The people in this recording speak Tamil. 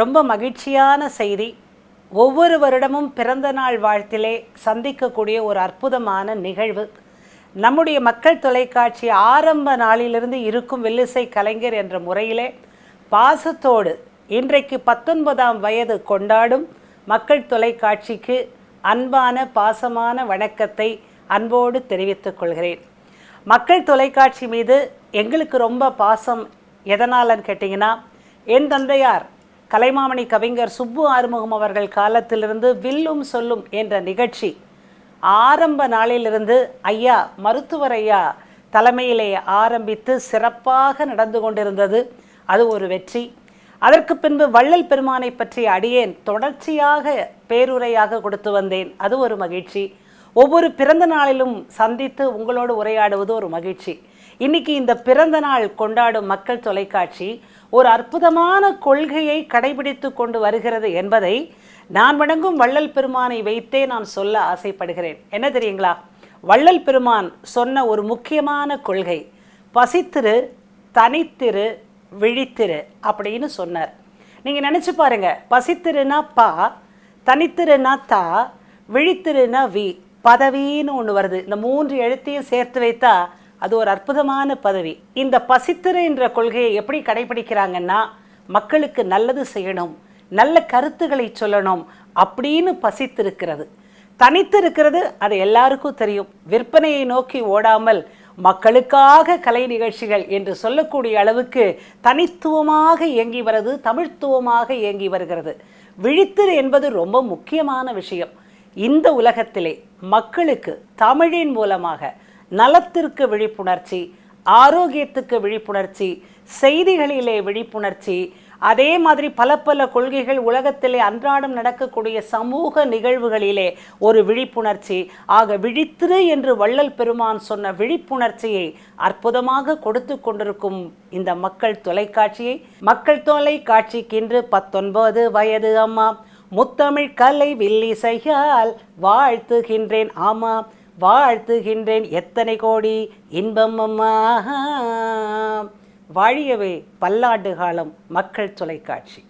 ரொம்ப மகிழ்ச்சியான செய்தி. ஒவ்வொரு வருடமும் பிறந்த நாள் வாழ்த்திலே சந்திக்கக்கூடிய ஒரு அற்புதமான நிகழ்வு. நம்முடைய மக்கள் தொலைக்காட்சி ஆரம்ப நாளிலிருந்து இருக்கும் வில்லிசை கலைஞர் என்ற முறையிலே பாசத்தோடு இன்றைக்கு பத்தொன்பதாம் வயது கொண்டாடும் மக்கள் தொலைக்காட்சிக்கு அன்பான பாசமான வணக்கத்தை அன்போடு தெரிவித்துக் கொள்கிறேன். மக்கள் தொலைக்காட்சி மீது எங்களுக்கு ரொம்ப பாசம் எதனாலன்னு கேட்டிங்கன்னா என் தந்தையார் கலைமாமணி கவிஞர் சுப்பு ஆறுமுகம் அவர்கள் காலத்திலிருந்து வில்லும் சொல்லும் என்ற நிகழ்ச்சி. ஆரம்ப நாளிலிருந்து ஐயா மருத்துவர் ஐயா தலைமையிலே ஆரம்பித்து சிறப்பாக நடந்து கொண்டிருந்தது. அது ஒரு வெற்றி. அதற்கு பின்பு வள்ளல் பெருமானை பற்றி அடியேன் தொடர்ச்சியாக பேருரையாக கொடுத்து வந்தேன். அது ஒரு மகிழ்ச்சி. ஒவ்வொரு பிறந்த நாளிலும் சந்தித்து உங்களோடு உரையாடுவது ஒரு மகிழ்ச்சி. இன்னைக்கு இந்த பிறந்த நாள் கொண்டாடும் மக்கள் தொலைக்காட்சி ஒரு அற்புதமான கொள்கையை கடைபிடித்து கொண்டு வருகிறது என்பதை நான் வணங்கும் வள்ளல் பெருமானை வைத்தே நான் சொல்ல ஆசைப்படுகிறேன். என்ன தெரியுங்களா? வள்ளல் பெருமான் சொன்ன ஒரு முக்கியமான கொள்கை பசித்திரு தனித்திரு விழித்திரு அப்படின்னு சொன்னார். நீங்கள் நினச்சி பாருங்க பசித்திருனா பா தனித்திருனா தா விழித்திருனா வி பதவின்னு ஒன்று வருது. இந்த மூன்று எழுத்தையும் சேர்த்து வைத்தா அது ஒரு அற்புதமான பதவி. இந்த பசித்திரு என்ற கொள்கையை எப்படி கடைபிடிக்கிறாங்கன்னா மக்களுக்கு நல்லது செய்யணும் நல்ல கருத்துக்களை சொல்லணும் அப்படின்னு பசித்திருக்கிறது. தனித்து இருக்கிறது அது எல்லாருக்கும் தெரியும். விற்பனையை நோக்கி ஓடாமல் மக்களுக்காக கலை நிகழ்ச்சிகள் என்று சொல்லக்கூடிய அளவுக்கு தனித்துவமாக இயங்கி வருது தமிழ்த்துவமாக இயங்கி வருகிறது. விழித்திரு என்பது ரொம்ப முக்கியமான விஷயம். இந்த உலகத்திலே மக்களுக்கு தமிழின் மூலமாக நலத்திற்கு விழிப்புணர்ச்சி ஆரோக்கியத்துக்கு விழிப்புணர்ச்சி செய்திகளிலே விழிப்புணர்ச்சி. அதே மாதிரி பல பல கொள்கைகள் உலகத்திலே அன்றாடம் நடக்கக்கூடிய சமூக நிகழ்வுகளிலே ஒரு விழிப்புணர்ச்சி. ஆக விழித்திரு என்று வள்ளல் பெருமான் சொன்ன விழிப்புணர்ச்சியை அற்புதமாக கொடுத்து கொண்டிருக்கும் இந்த மக்கள் தொலைக்காட்சியை மக்கள் தொலைக்காட்சிக்கு இன்று பத்தொன்பது வயது அம்மா. முத்தமிழ் கலை வில்லிசையால் வாழ்த்துகின்றேன் ஆமாம் வாழ்த்துகின்றேன் எத்தனை கோடி இன்பம் அம்மா. வாழியவே பல்லாண்டு காலம் மக்கள் தொலைக்காட்சி.